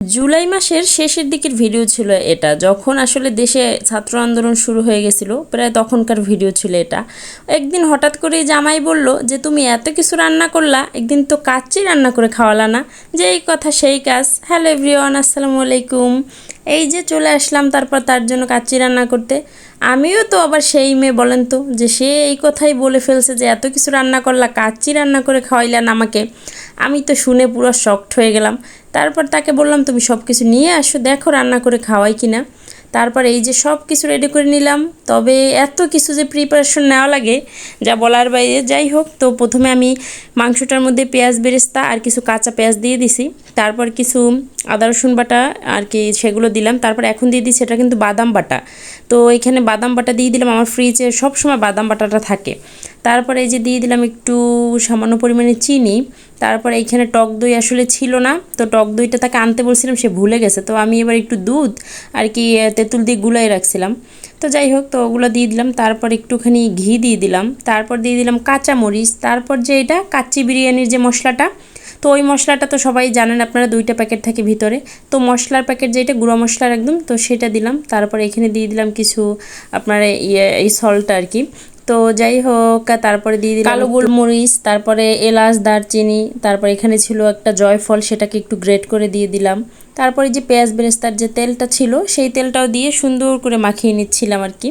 জুলাই মাসের শেষের দিকের ভিডিও ছিল এটা, যখন আসলে দেশে ছাত্র আন্দোলন শুরু হয়ে গেছিল, প্রায় তখনকার ভিডিও ছিল এটা। একদিন হঠাৎ করে জামাই বলল যে, তুমি এত কিছু রান্না করলা, একদিন তো কাচ্চি রান্না করে খাওয়ালা না। যে এই কথা সেই কাজ। হ্যালো এভরিওয়ান, আসসালামু আলাইকুম। এই যে চলে আসলাম তারপর তার জন্য কাচ্চি রান্না করতে। আমিও তো আবার সেই মেয়ে, বলেন তো, যে সে এই কথাই বলে ফেলছে যে, এত কিছু রান্না করলা, কাচ্চি রান্না করে খাওয়াইলেন আমাকে। আমি তো শুনে পুরো শক্ট হয়ে গেলাম। তারপর তাকে বললাম, তুমি সব কিছু নিয়ে আসো, দেখো রান্না করে খাওয়াই কিনা। তারপর এই যে সব কিছু রেডি করে নিলাম, তবে এত কিছু যে প্রিপারেশন নেওয়া লাগে, যা বলার বাইরে, যাই হোক, তো প্রথমে আমি মাংসটার মধ্যে পেঁয়াজ, বেরেস্তা আর কিছু কাঁচা পেঁয়াজ দিয়ে দিছি। তারপর কিছু আদা, রসুন বাটা আর কি সেগুলো দিলাম। তারপর এখন দিয়ে দিচ্ছি এটা কিন্তু বাদাম বাটা। তো এখানে বাদাম বাটা দিয়ে দিলাম। আমার ফ্রিজে সব সময় বাদাম বাটাটা থাকে। তারপরে এই যে দিয়ে দিলাম একটু সামান্য পরিমাণে চিনি। তারপরে এইখানে টক দই আসলে ছিল না। তো টক দইটা তাকে আনতে বলছিলাম, সে ভুলে গেছে। তো আমি এবার একটু দুধ আর কি তেঁতুল দিয়ে গুলাই রাখছিলাম। তো যাই হোক, তো ওগুলো দিয়ে দিলাম। তারপর একটুখানি ঘি দিয়ে দিলাম। তারপর দিয়ে দিলাম কাঁচা মরিচ তারপর যে এটা কাচ্চি বিরিয়ানির যে মশলাটা, তো ওই মশলাটা তো সবাই জানেন, আপনারা দুইটা প্যাকেট থাকে ভিতরে। তো মশলার প্যাকেট যেটা গুঁড়ো মশলার একদম, তো সেটা দিলাম। তারপর এখানে দিয়ে দিলাম কিছু আপনার ইয়ে এই সল্টটা আর কি। তো যাই হোক তারপরে দিয়ে দিলাম কালো গোলমরিচ। তারপরে এলাচ দারচিনি তারপর এখানে ছিল একটা জয়ফল সেটাকে একটু গ্রেট করে দিয়ে দিলাম। তারপরে যে পেঁয়াজ বেরেস্তার যে তেলটা ছিল সেই তেলটাও দিয়ে সুন্দর করে মাখিয়ে নিচ্ছিলাম আর কি।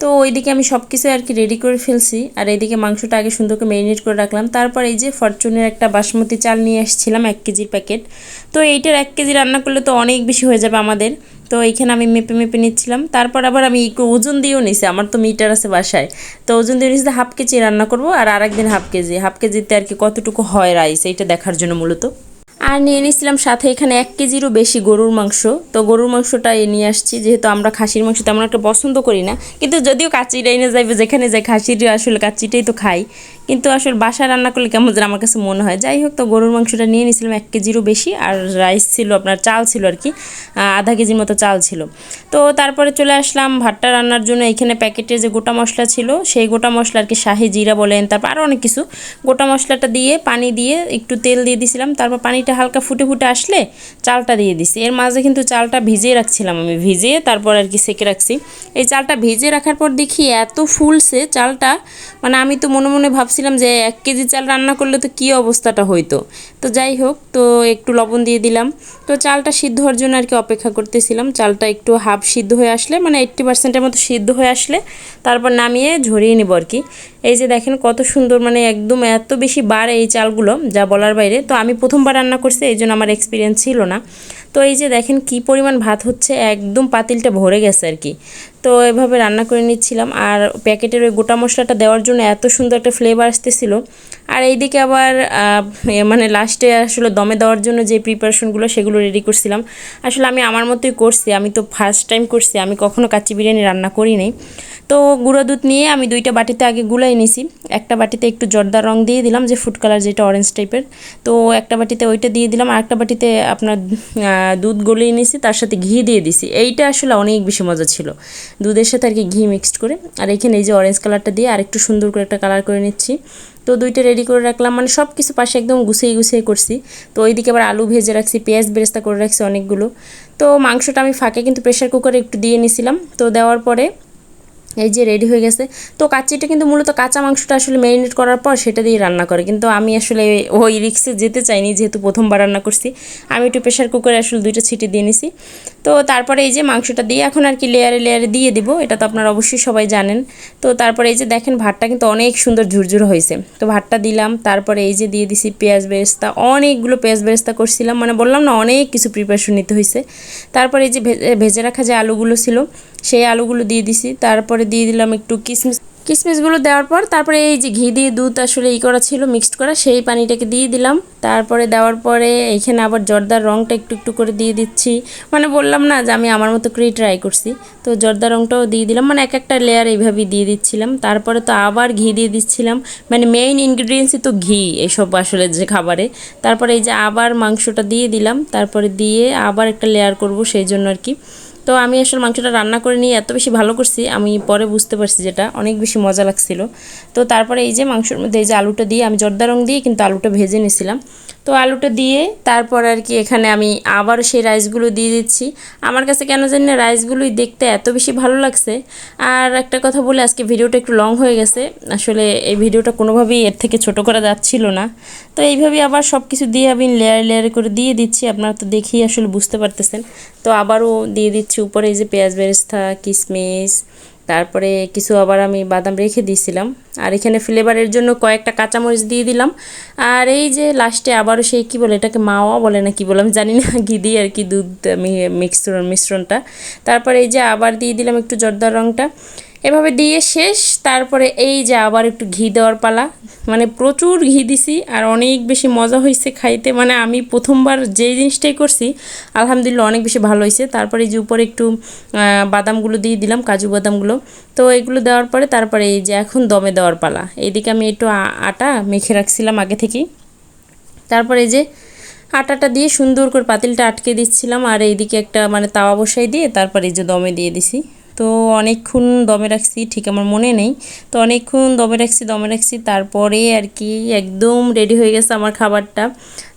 তো ওইদিকে আমি সব কিছু আর কি রেডি করে ফেলছি। আর এইদিকে মাংসটা আগে সুন্দর করে ম্যারিনেট করে রাখলাম। তারপর এই যে ফরচুনের একটা বাসমতি চাল নিয়ে এসেছিলাম এক কেজির প্যাকেট তো এইটার এক কেজি রান্না করলে তো অনেক বেশি হয়ে যাবে আমাদের। তো এইখানে আমি মেপে মেপে নিচ্ছিলাম। তারপর আবার আমি ওজন দিয়েও নিছি। আমার তো মিটার আছে বাসায়। তো ওজন দিয়ে নিচ্ছি হাফ কেজি রান্না করব আর আরেকদিন হাফ কেজি। হাফ কেজিতে আর কি কতটুকু হয় রাইস এইটা দেখার জন্য মূলত। আর নিয়ে নিয়েছিলাম সাথে এখানে এক কেজিরও বেশি গরুর মাংস। তো গরুর মাংসটা নিয়ে আসছি, যেহেতু আমরা খাসির মাংস তেমন একটা পছন্দ করি না। কিন্তু যদিও কাচিটাই না যাইবে, যেখানে যাই খাসির আসলে কাচিটাই তো খাই। কিন্তু আসলে বাসায় রান্না করলে কেমন যেন আমার কাছে মনে হয়। যাই হোক, তো গরুর মাংসটা নিয়ে নিয়েছিলাম এক কেজিরও বেশি। আর রাইস ছিল আপনার চাল ছিল আর কি আধা কেজির মতো চাল ছিল। তো তারপরে চলে আসলাম ভাতটা রান্নার জন্য। এখানে প্যাকেটের যে গোটা মশলা ছিল, সেই গোটা মশলা আর কি শাহি জিরা বলেন, তারপর আরও অনেক কিছু। গোটা মশলাটা দিয়ে, পানি দিয়ে একটু তেল দিয়ে দিছিলাম। তারপর পানিটা হালকা ফুটে ফুটে আসলে চালটা দিয়ে দিছি। এর মাঝে কিন্তু চালটা ভিজিয়ে রাখছিলাম আমি। ভিজিয়ে তারপর আর কি সেকে রাখছি। এই চালটা ভিজিয়ে রাখার পর দেখি এত ফুলছে চালটা। মানে আমি তো মনে মনে ভাবছিলাম যে এক কেজি চাল রান্না করলে তো কী অবস্থাটা হইতো। তো যাই হোক, তো একটু লবণ দিয়ে দিলাম। তো চালটা সিদ্ধ হওয়ার জন্য আর কি অপেক্ষা করতেছিলাম। চালটা একটু হাফ সিদ্ধ হয়ে আসলে মানে এইট্টি পার্সেন্টের মতো সিদ্ধ হয়ে আসলে তারপর নামিয়ে ঝরিয়ে নেব আর কি। এই যে দেখেন কত সুন্দর মানে একদম এত বেশি বাড়ে এই চালগুলো যা বলার বাইরে। তো আমি প্রথমবার রান্না করছি, এই জন্য আমার এক্সপিরিয়েন্স ছিল না। তো এই যে দেখেন কি পরিমাণ ভাত হচ্ছে, একদম পাতিলটা ভরে গেছে আর কি। তো এভাবে রান্না করে নিচ্ছিলাম আর প্যাকেটের ওই গোটা মশলাটা দেওয়ার জন্য এত সুন্দর একটা ফ্লেভার আসতেছিল। আর এইদিকে আবার মানে লাস্টে আসলে দমে দেওয়ার জন্য যে প্রিপারেশনগুলো সেগুলো রেডি করছিলাম। আসলে আমি আমার মতোই করছি, আমি তো ফার্স্ট টাইম করছি, আমি কখনো কাচ্চি বিরিয়ানি রান্না করি নাই। তো গুঁড়ো দুধ নিয়ে আমি দুইটা বাটিতে আগে গুলাই নিছি। একটা বাটিতে একটু জর্দা রং দিয়ে দিলাম, যে ফুড কালার যেটা অরেঞ্জ টাইপের তো একটা বাটিতে ওইটা দিয়ে দিলাম আর একটা বাটিতে আপনার দুধ গলিয়ে নিছি, তার সাথে ঘি দিয়ে দিছি। এইটা আসলে অনেক বেশি মজা ছিল। দুধের সাথে আর কি ঘি মিক্সড করে। আর এখানে এই যে অরেঞ্জ কালারটা দিয়ে আর একটু সুন্দর করে একটা কালার করে নিচ্ছি। তো দুইটা রেডি করে রাখলাম মানে সব কিছু পাশে একদম গুছিয়ে গুছিয়ে করছি। তো ওইদিকে আবার আলু ভেজে রাখছি, পেঁয়াজ বেরেস্তা করে রাখছি অনেকগুলো। তো মাংসটা আমি ফাঁকে কিন্তু প্রেশার কুকারে একটু দিয়ে নিছিলাম। তো দেওয়ার পরে এই যে রেডি হয়ে গেছে। তো কাচ্চিটা কিন্তু মূলত কাঁচা মাংসটা আসলে ম্যারিনেট করার পর সেটা দিয়ে রান্না করে। কিন্তু আমি আসলে ওই রিক্সে যেতে চাইনি, যেহেতু প্রথমবার রান্না করছি। আমি একটু প্রেশার কুকারে আসলে দুইটা ছিটি দিয়ে নিছি। তো তারপরে এই যে মাংসটা দিয়ে এখন আর কি লেয়ারে লেয়ারে দিয়ে দিব, এটা তো আপনারা অবশ্যই সবাই জানেন। তো তারপরে এই যে দেখেন ভাতটা কিন্তু অনেক সুন্দর ঝুরঝুর হয়েছে। তো ভাতটা দিলাম, তারপরে এই যে দিয়ে দিছি পেঁয়াজ বেরেস্তা। অনেকগুলো পেঁয়াজ বেরেস্তা করছিলাম মানে বললাম না অনেক কিছু প্রিপারেশন নিতে হয়েছে তারপরে এই যে ভেজে রাখা যে আলুগুলো ছিল সেই আলুগুলো দিয়ে দিছি। তারপরে দিয়ে দিলাম একটু কিশমিশ কিশমিশগুলো দেওয়ার পর তারপরে এই যে ঘি দিয়ে দুধ আসলে ই করা ছিল মিক্সড করা, সেই পানিটাকে দিয়ে দিলাম। তারপরে দেওয়ার পরে এইখানে আবার জর্দার রঙটা একটু একটু করে দিয়ে দিচ্ছি। মানে বললাম না যে আমি আমার মতো করেই ট্রাই করছি। তো জর্দার রঙটাও দিয়ে দিলাম মানে এক একটা লেয়ার এইভাবেই দিয়ে দিচ্ছিলাম। তারপরে তো আবার ঘি দিয়ে দিচ্ছিলাম। মানে মেইন ইনগ্রিডিয়েন্টসই তো ঘি এসব আসলে যে খাবারে। তারপরে এই যে আবার মাংসটা দিয়ে দিলাম। তারপরে দিয়ে আবার একটা লেয়ার করব, সেই জন্য আর কি। তো আমি আসলে মাংসটা রান্না করে নিয়ে এত বেশি ভালো করছি, আমি পরে বুঝতে পারছি যেটা। অনেক বেশি মজা লাগছিল। তো তারপরে এই যে মাংসের মধ্যে এই যে আলুটা দিয়ে, আমি জর্দা রং দিয়ে কিন্তু আলুটা ভেজে নিয়েছিলাম তো আলুটা দিয়ে তারপর আর কি এখানে আমি আবারও সেই রাইসগুলো দিয়ে দিচ্ছি। আমার কাছে কেন জানি না রাইসগুলোই দেখতে এত বেশি ভালো লাগছে। আর একটা কথা বলে, আজকে ভিডিওটা একটু লং হয়ে গেছে। আসলে এই ভিডিওটা কোনোভাবেই এর থেকে ছোট করা যাচ্ছিল না। তো এইভাবে আবার সব কিছু দিয়ে আমি লেয়ার লেয়ার করে দিয়ে দিচ্ছি। আপনারা তো দেখেই আসলে বুঝতে পারতেছেন। তো আবারও দিয়ে দিচ্ছি উপরে এই যে পেঁয়াজ বেরেস্তা কিশমিশ তারপরে কিছু আবার আমি বাদাম রেখে দিয়েছিলাম। আর এখানে ফ্লেভারের জন্য কয়েকটা কাঁচামরিচ দিয়ে দিলাম। আর এই যে লাস্টে আবারও সেই কী বলে, এটাকে মাওয়া বলে না কি বললাম জানি না, ঘি দিয়ে আর কি দুধ মিক্সর মিশ্রণটা। তারপরে এই যে আবার দিয়ে দিলাম একটু জর্দার রঙটা এভাবে দিয়ে শেষ তারপরে এই যে আবার একটু ঘি দেওয়ার পালা। মানে প্রচুর ঘি দিছি আর অনেক বেশি মজা হয়েছে খাইতে। মানে আমি প্রথমবার যেই জিনিসটাই করছি, আলহামদুলিল্লাহ অনেক বেশি ভালো হয়েছে তারপরে এই যে উপরে একটু বাদামগুলো দিয়ে দিলাম, কাজু বাদামগুলো। তো এগুলো দেওয়ার পরে তারপরে এই যে এখন দমে দেওয়ার পালা। এইদিকে আমি একটু আটা মেখে রাখছিলাম আগে থেকেই। তারপরে এই যে আটাটা দিয়ে সুন্দর করে পাতিলটা আটকে দিচ্ছিলাম। আর এইদিকে একটা মানে তাওয়া বসাই দিয়ে তারপরে এই যে দমে দিয়ে দিছি। তো অনেকক্ষণ দমে রাখছি, ঠিক আমার মনে নেই। তো অনেকক্ষণ দমে রাখছি দমে রাখছি, তারপরে আর কি একদম রেডি হয়ে গেছে আমার খাবারটা।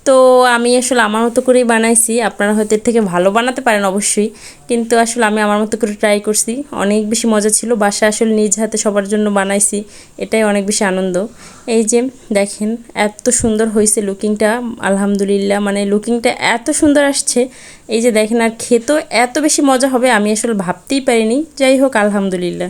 তো আমি আসলে আমার মতো করেই বানাইছি। আপনারা হয়তো এর থেকে ভালো বানাতে পারেন অবশ্যই। কিন্তু আসলে আমি আমার মতো করে ট্রাই করছি। অনেক বেশি মজা ছিল। বাসা আসলে নিজ হাতে সবার জন্য বানাইছি। এটাই অনেক বেশি আনন্দ। এই যে দেখেন, এত সুন্দর হয়েছে লুকিংটা আলহামদুলিল্লাহ মানে লুকিংটা এত সুন্দর আসছে। এই যে দেখেন, আর খেতেও এত বেশি মজা হবে আমি আসলে ভাবতেই পারিনি। যাই হোক, আলহামদুলিল্লাহ।